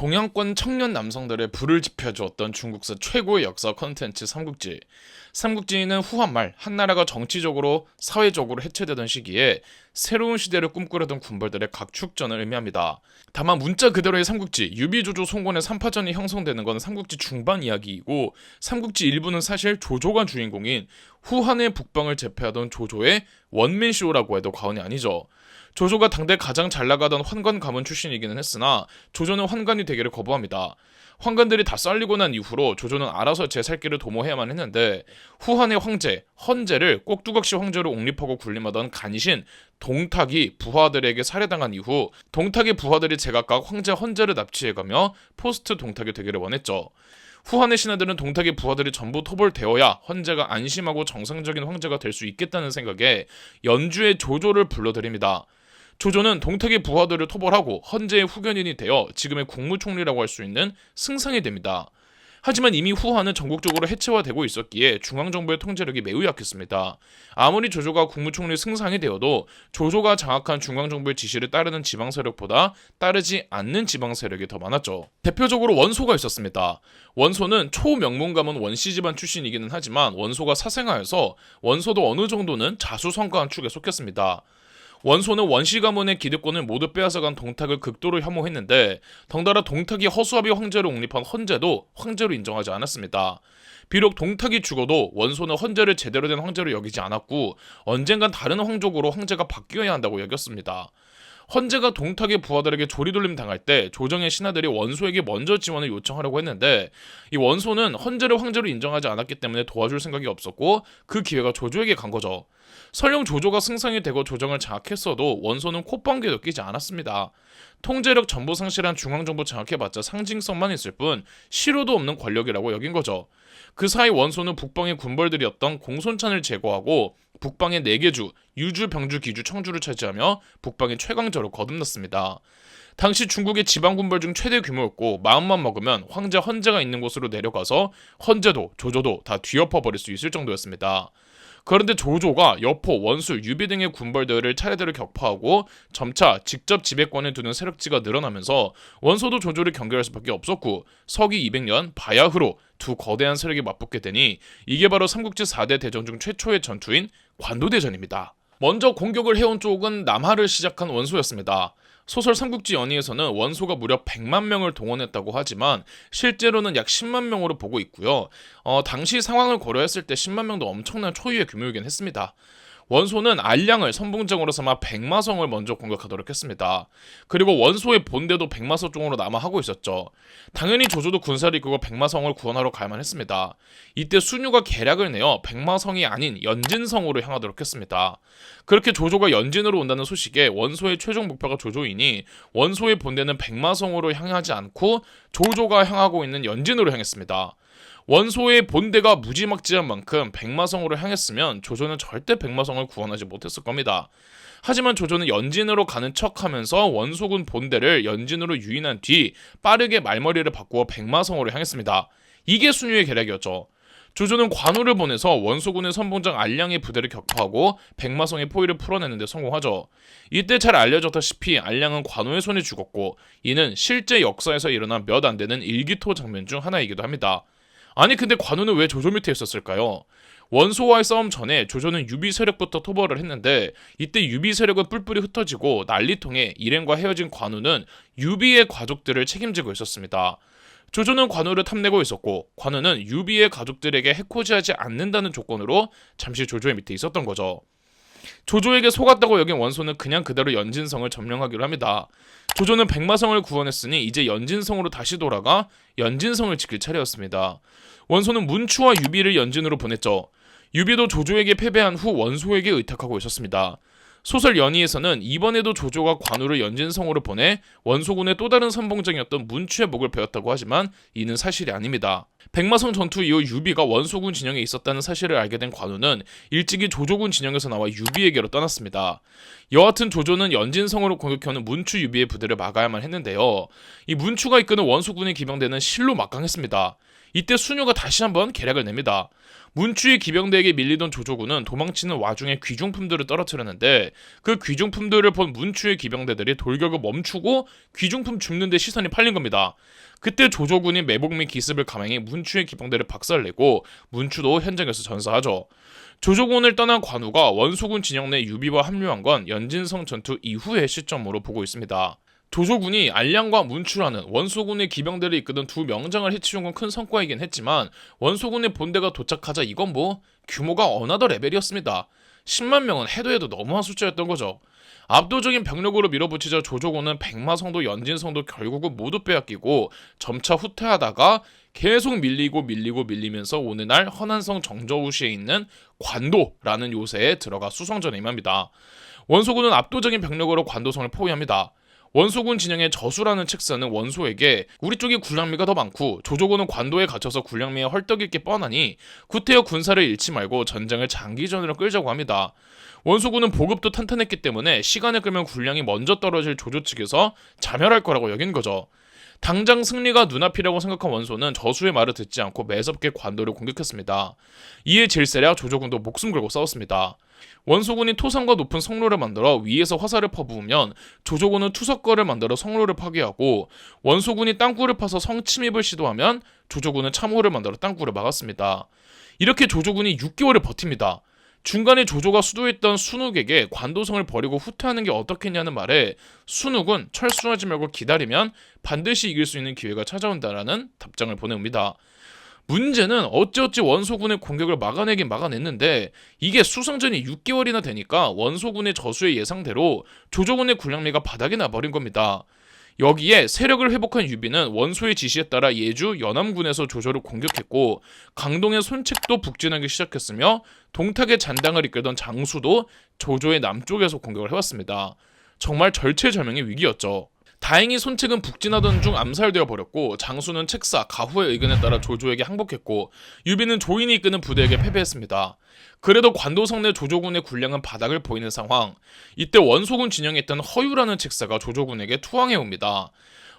동양권 청년 남성들의 불을 지펴주었던 중국사 최고의 역사 컨텐츠 삼국지. 삼국지는 후한말 한나라가 정치적으로 사회적으로 해체되던 시기에 새로운 시대를 꿈꾸려던 군벌들의 각축전을 의미합니다. 다만 문자 그대로의 삼국지 유비조조 송건의 3파전이 형성되는 건 삼국지 중반 이야기이고 삼국지 일부는 사실 조조가 주인공인 후한의 북방을 제패하던 조조의 원맨쇼라고 해도 과언이 아니죠. 조조가 당대 가장 잘 나가던 환관 가문 출신이기는 했으나 조조는 환관이 되기를 거부합니다. 환관들이 다 썰리고 난 이후로 조조는 알아서 제 살 길을 도모해야만 했는데 후한의 황제 헌제를 꼭두각시 황제로 옹립하고 군림하던 간신 동탁이 부하들에게 살해당한 이후 동탁의 부하들이 제각각 황제 헌제를 납치해가며 포스트 동탁이 되기를 원했죠. 후한의 신하들은 동탁의 부하들이 전부 토벌되어야 헌제가 안심하고 정상적인 황제가 될 수 있겠다는 생각에 연주의 조조를 불러들입니다. 조조는 동탁의 부하들을 토벌하고 헌제의 후견인이 되어 지금의 국무총리라고 할 수 있는 승상이 됩니다. 하지만 이미 후한은 전국적으로 해체화되고 있었기에 중앙정부의 통제력이 매우 약했습니다. 아무리 조조가 국무총리 승상이 되어도 조조가 장악한 중앙정부의 지시를 따르는 지방 세력보다 따르지 않는 지방 세력이 더 많았죠. 대표적으로 원소가 있었습니다. 원소는 초명문 가문 원씨 집안 출신이기는 하지만 원소가 사생하여서 원소도 어느 정도는 자수성가한 축에 속했습니다. 원소는 원시 가문의 기득권을 모두 빼앗아간 동탁을 극도로 혐오했는데 덩달아 동탁이 허수아비 황제로 옹립한 헌제도 황제로 인정하지 않았습니다. 비록 동탁이 죽어도 원소는 헌제를 제대로 된 황제로 여기지 않았고 언젠간 다른 황족으로 황제가 바뀌어야 한다고 여겼습니다. 헌제가 동탁의 부하들에게 조리돌림 당할 때 조정의 신하들이 원소에게 먼저 지원을 요청하려고 했는데 이 원소는 헌제를 황제로 인정하지 않았기 때문에 도와줄 생각이 없었고 그 기회가 조조에게 간 거죠. 설령 조조가 승상이 되고 조정을 장악했어도 원소는 콧방귀도 끼지 않았습니다. 통제력 전부 상실한 중앙정부 장악해봤자 상징성만 있을 뿐 실효도 없는 권력이라고 여긴 거죠. 그 사이 원소는 북방의 군벌들이었던 공손찬을 제거하고 북방의 네개 주, 유주, 병주, 기주, 청주를 차지하며 북방의 최강자로 거듭났습니다. 당시 중국의 지방 군벌 중 최대 규모였고 마음만 먹으면 황제 헌제가 있는 곳으로 내려가서 헌제도 조조도 다 뒤엎어 버릴 수 있을 정도였습니다. 그런데 조조가 여포, 원술, 유비 등의 군벌들을 차례대로 격파하고 점차 직접 지배권을 두는 세력지가 늘어나면서 원소도 조조를 경계할 수밖에 없었고 서기 200년 바야흐로 두 거대한 세력이 맞붙게 되니 이게 바로 삼국지 4대 대전 중 최초의 전투인 관도대전입니다. 먼저 공격을 해온 쪽은 남하를 시작한 원소였습니다. 소설 삼국지 연의에서는 원소가 무려 100만 명을 동원했다고 하지만 실제로는 약 10만 명으로 보고 있고요. 어, 당시 상황을 고려했을 때 10만 명도 엄청난 초유의 규모이긴 했습니다. 원소는 알량을 선봉장으로 삼아 백마성을 먼저 공격하도록 했습니다. 그리고 원소의 본대도 백마성 쪽으로 남아하고 있었죠. 당연히 조조도 군사를 이끌고 백마성을 구원하러 갈만 했습니다. 이때 순유가 계략을 내어 백마성이 아닌 연진성으로 향하도록 했습니다. 그렇게 조조가 연진으로 온다는 소식에 원소의 최종 목표가 조조이니 원소의 본대는 백마성으로 향하지 않고 조조가 향하고 있는 연진으로 향했습니다. 원소의 본대가 무지막지한 만큼 백마성으로 향했으면 조조는 절대 백마성을 구원하지 못했을 겁니다. 하지만 조조는 연진으로 가는 척 하면서 원소군 본대를 연진으로 유인한 뒤 빠르게 말머리를 바꾸어 백마성으로 향했습니다. 이게 순유의 계략이었죠. 조조는 관우를 보내서 원소군의 선봉장 알량의 부대를 격파하고 백마성의 포위를 풀어내는데 성공하죠. 이때 잘 알려졌다시피 알량은 관우의 손에 죽었고 이는 실제 역사에서 일어난 몇 안 되는 일기토 장면 중 하나이기도 합니다. 아니 근데 관우는 왜 조조 밑에 있었을까요? 원소와의 싸움 전에 조조는 유비 세력부터 토벌을 했는데 이때 유비 세력은 뿔뿔이 흩어지고 난리통에 일행과 헤어진 관우는 유비의 가족들을 책임지고 있었습니다. 조조는 관우를 탐내고 있었고 관우는 유비의 가족들에게 해코지하지 않는다는 조건으로 잠시 조조의 밑에 있었던 거죠. 조조에게 속았다고 여긴 원소는 그냥 그대로 연진성을 점령하기로 합니다. 조조는 백마성을 구원했으니 이제 연진성으로 다시 돌아가 연진성을 지킬 차례였습니다. 원소는 문추와 유비를 연진으로 보냈죠. 유비도 조조에게 패배한 후 원소에게 의탁하고 있었습니다. 소설 연희에서는 이번에도 조조가 관우를 연진성으로 보내 원소군의 또 다른 선봉장이었던 문추의 목을 베었다고 하지만 이는 사실이 아닙니다. 백마성 전투 이후 유비가 원소군 진영에 있었다는 사실을 알게 된 관우는 일찍이 조조군 진영에서 나와 유비에게로 떠났습니다. 여하튼 조조는 연진성으로 공격해오는 문추 유비의 부대를 막아야만 했는데요. 이 문추가 이끄는 원소군의 기병대는 실로 막강했습니다. 이때 순효가 다시 한번 계략을 냅니다. 문추의 기병대에게 밀리던 조조군은 도망치는 와중에 귀중품들을 떨어뜨렸는데 그 귀중품들을 본 문추의 기병대들이 돌격을 멈추고 귀중품 줍는데 시선이 팔린 겁니다. 그때 조조군이 매복 및 기습을 감행해 문추의 기병대를 박살내고 문추도 현장에서 전사하죠. 조조군을 떠난 관우가 원소군 진영 내 유비와 합류한 건 연진성 전투 이후의 시점으로 보고 있습니다. 조조군이 알량과 문추라는 원소군의 기병대를 이끄던 두 명장을 해치운 건 큰 성과이긴 했지만 원소군의 본대가 도착하자 이건 뭐 규모가 어나더 레벨이었습니다. 10만 명은 해도 해도 너무한 숫자였던 거죠. 압도적인 병력으로 밀어붙이자 조조군은 백마성도 연진성도 결국은 모두 빼앗기고 점차 후퇴하다가 계속 밀리고 밀리고 밀리면서 오늘 날 허난성 정저우시에 있는 관도라는 요새에 들어가 수성전에 임합니다. 원소군은 압도적인 병력으로 관도성을 포위합니다. 원소군 진영의 저수라는 책사는 원소에게 우리 쪽이 군량미가 더 많고 조조군은 관도에 갇혀서 군량미에 헐떡일 게 뻔하니 구태여 군사를 잃지 말고 전쟁을 장기전으로 끌자고 합니다. 원소군은 보급도 탄탄했기 때문에 시간을 끌면 군량이 먼저 떨어질 조조 측에서 자멸할 거라고 여긴 거죠. 당장 승리가 눈앞이라고 생각한 원소는 저수의 말을 듣지 않고 매섭게 관도를 공격했습니다. 이에 질세랴 조조군도 목숨 걸고 싸웠습니다. 원소군이 토성과 높은 성로를 만들어 위에서 화살을 퍼부으면 조조군은 투석거를 만들어 성로를 파괴하고 원소군이 땅굴을 파서 성침입을 시도하면 조조군은 참호를 만들어 땅굴을 막았습니다. 이렇게 조조군이 6개월을 버팁니다. 중간에 조조가 수도했던 순욱에게 관도성을 버리고 후퇴하는 게 어떻겠냐는 말에 순욱은 철수하지 말고 기다리면 반드시 이길 수 있는 기회가 찾아온다라는 답장을 보내옵니다. 문제는 어찌어찌 원소군의 공격을 막아내긴 막아냈는데 이게 수성전이 6개월이나 되니까 원소군의 저수의 예상대로 조조군의 군량미가 바닥에 나버린 겁니다. 여기에 세력을 회복한 유비는 원소의 지시에 따라 예주 연암군에서 조조를 공격했고 강동의 손책도 북진하기 시작했으며 동탁의 잔당을 이끌던 장수도 조조의 남쪽에서 공격을 해왔습니다. 정말 절체절명의 위기였죠. 다행히 손책은 북진하던 중 암살되어 버렸고 장수는 책사 가후의 의견에 따라 조조에게 항복했고 유비는 조인이 이끄는 부대에게 패배했습니다. 그래도 관도성 내 조조군의 군량은 바닥을 보이는 상황. 이때 원소군 진영에 있던 허유라는 책사가 조조군에게 투항해 옵니다.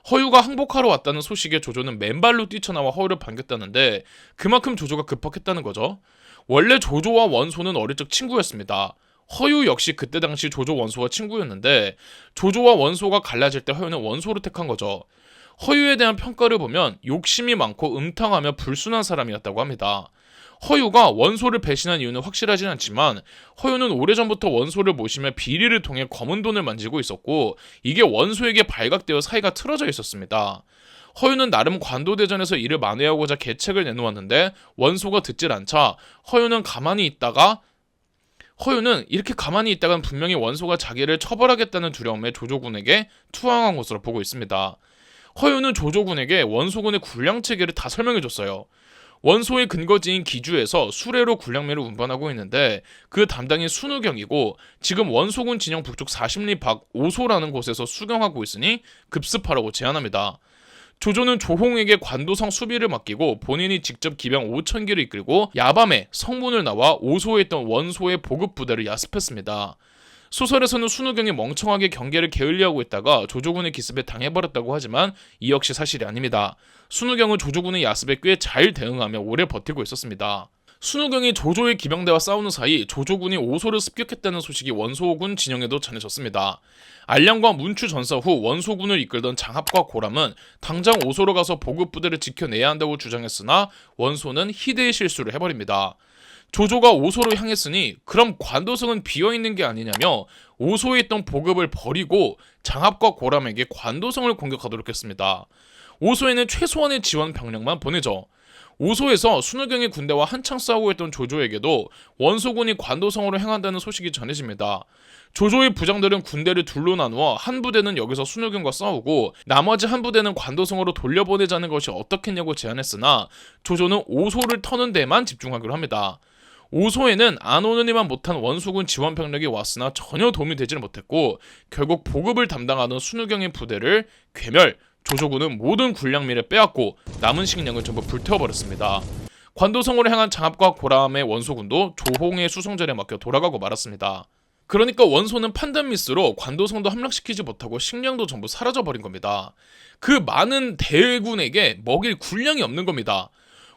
허유가 항복하러 왔다는 소식에 조조는 맨발로 뛰쳐나와 허유를 반겼다는데 그만큼 조조가 급박했다는 거죠. 원래 조조와 원소는 어릴 적 친구였습니다. 허유 역시 그때 당시 조조 원소와 친구였는데 조조와 원소가 갈라질 때 허유는 원소를 택한 거죠. 허유에 대한 평가를 보면 욕심이 많고 음탕하며 불순한 사람이었다고 합니다. 허유가 원소를 배신한 이유는 확실하진 않지만 허유는 오래전부터 원소를 모시며 비리를 통해 검은 돈을 만지고 있었고 이게 원소에게 발각되어 사이가 틀어져 있었습니다. 허유는 나름 관도대전에서 이를 만회하고자 계책을 내놓았는데 원소가 듣질 않자 허유는 가만히 있다가 허유는 이렇게 가만히 있다간 분명히 원소가 자기를 처벌하겠다는 두려움에 조조군에게 투항한 것으로 보고 있습니다. 허유는 조조군에게 원소군의 군량 체계를 다 설명해줬어요. 원소의 근거지인 기주에서 수레로 군량미를 운반하고 있는데 그 담당이 순우경이고 지금 원소군 진영 북쪽 40리 밖 오소라는 곳에서 수경하고 있으니 급습하라고 제안합니다. 조조는 조홍에게 관도성 수비를 맡기고 본인이 직접 기병 5천 개를 이끌고 야밤에 성문을 나와 오소에 있던 원소의 보급 부대를 야습했습니다. 소설에서는 순우경이 멍청하게 경계를 게을리하고 있다가 조조군의 기습에 당해버렸다고 하지만 이 역시 사실이 아닙니다. 순우경은 조조군의 야습에 꽤 잘 대응하며 오래 버티고 있었습니다. 순우경이 조조의 기병대와 싸우는 사이 조조군이 오소를 습격했다는 소식이 원소군 진영에도 전해졌습니다. 알량과 문추 전사 후 원소군을 이끌던 장합과 고람은 당장 오소로 가서 보급 부대를 지켜내야 한다고 주장했으나 원소는 희대의 실수를 해버립니다. 조조가 오소로 향했으니 그럼 관도성은 비어있는 게 아니냐며 오소에 있던 보급을 버리고 장합과 고람에게 관도성을 공격하도록 했습니다. 오소에는 최소한의 지원 병력만 보내죠. 오소에서 순우경의 군대와 한창 싸우고 있던 조조에게도 원소군이 관도성으로 향한다는 소식이 전해집니다. 조조의 부장들은 군대를 둘로 나누어 한 부대는 여기서 순우경과 싸우고 나머지 한 부대는 관도성으로 돌려보내자는 것이 어떻겠냐고 제안했으나 조조는 오소를 터는 데만 집중하기로 합니다. 오소에는 안 오느니만 못한 원수군 지원 병력이 왔으나 전혀 도움이 되지는 못했고 결국 보급을 담당하던 순우경의 부대를 괴멸, 조조군은 모든 군량미를 빼앗고 남은 식량을 전부 불태워버렸습니다. 관도성으로 향한 장합과 고람의 원소군도 조홍의 수송전에 맡겨 돌아가고 말았습니다. 그러니까 원소는 판단 미스로 관도성도 함락시키지 못하고 식량도 전부 사라져버린 겁니다. 그 많은 대군에게 먹일 군량이 없는 겁니다.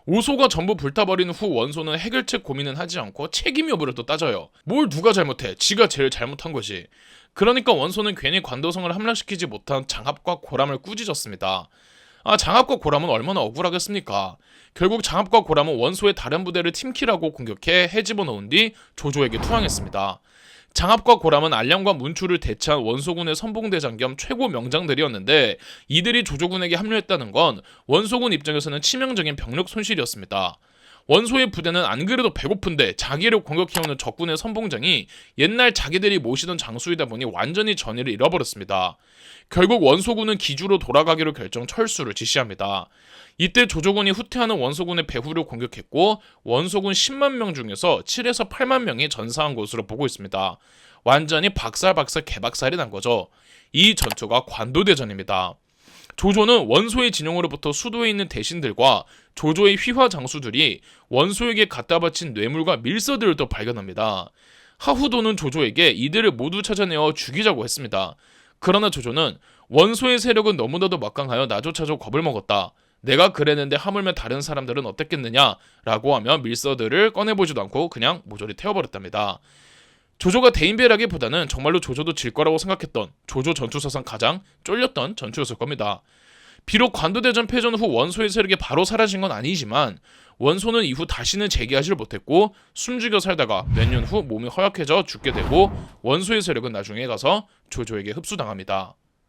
오소가 전부 불타버린 후 원소는 해결책 고민은 하지 않고 책임 여부를 또 따져요. 뭘 누가 잘못해? 지가 제일 잘못한 거지. 그러니까 원소는 괜히 관도성을 함락시키지 못한 장합과 고람을 꾸짖었습니다. 아, 장합과 고람은 얼마나 억울하겠습니까? 결국 장합과 고람은 원소의 다른 부대를 팀킬하고 공격해 해집어 넣은 뒤 조조에게 투항했습니다. 장합과 고람은 알량과 문추를 대체한 원소군의 선봉대장 겸 최고 명장들이었는데 이들이 조조군에게 합류했다는 건 원소군 입장에서는 치명적인 병력 손실이었습니다. 원소의 부대는 안 그래도 배고픈데 자기를 공격해오는 적군의 선봉장이 옛날 자기들이 모시던 장수이다 보니 완전히 전의를 잃어버렸습니다. 결국 원소군은 기주로 돌아가기로 결정 철수를 지시합니다. 이때 조조군이 후퇴하는 원소군의 배후를 공격했고 원소군 10만 명 중에서 7에서 8만 명이 전사한 것으로 보고 있습니다. 완전히 박살박살 개박살이 난 거죠. 이 전투가 관도대전입니다. 조조는 원소의 진영으로부터 수도에 있는 대신들과 조조의 휘화 장수들이 원소에게 갖다 바친 뇌물과 밀서들을 또 발견합니다. 하후도는 조조에게 이들을 모두 찾아내어 죽이자고 했습니다. 그러나 조조는 원소의 세력은 너무나도 막강하여 나조차도 겁을 먹었다. 내가 그랬는데 하물며 다른 사람들은 어땠겠느냐? 라고 하며 밀서들을 꺼내보지도 않고 그냥 모조리 태워버렸답니다. 조조가 대인배라기보다는 정말로 조조도 질 거라고 생각했던 조조 전투사상 가장 쫄렸던 전투였을 겁니다. 비록 관도대전 패전 후 원소의 세력이 바로 사라진 건 아니지만 원소는 이후 다시는 재기하지를 못했고 숨죽여 살다가 몇 년 후 몸이 허약해져 죽게 되고 원소의 세력은 나중에 가서 조조에게 흡수당합니다.